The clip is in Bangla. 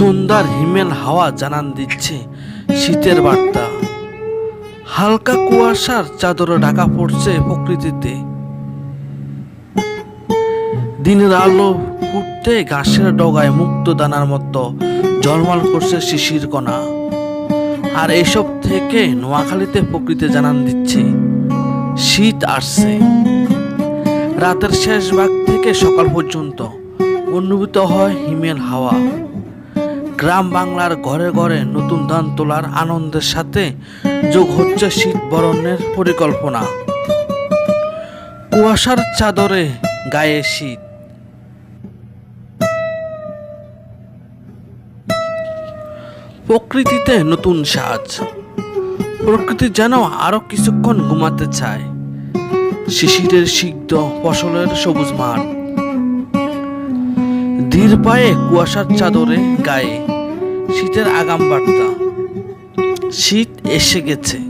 সন্ধ্যার হিমেল হাওয়া জানান দিচ্ছে শীতের বার্তা। হালকা কুয়াশার চাদরে ঢাকা পড়ছে প্রকৃতিতে। দিনের আলো ফুটতে ঘাসের ডগায় মুক্ত দানার মতো জলমাল করছে শিশির কণা। আর এসব থেকে নোয়াখালীতে প্রকৃতি জানান দিচ্ছে, শীত আসছে। রাতের শেষ ভাগ থেকে সকাল পর্যন্ত অনুভূত হয় হিমেল হাওয়া। গ্রাম বাংলার ঘরে ঘরে নতুন ধান তোলার আনন্দের সাথে যোগ হচ্ছে শীত বরণের পরিকল্পনা। কুয়াশার চাদরে গায়ে শীত। প্রকৃতিতে নতুন সাজ। প্রকৃতি যেন আরও কিছুক্ষণ ঘুমাতে চায়। শিশিরের সিদ্ধ ফসলের সবুজ মাঠ। ধীর পায়ে কুয়াশার চাদরে গায়ে শীতের আগাম বার্তা। শীত এসে গেছে।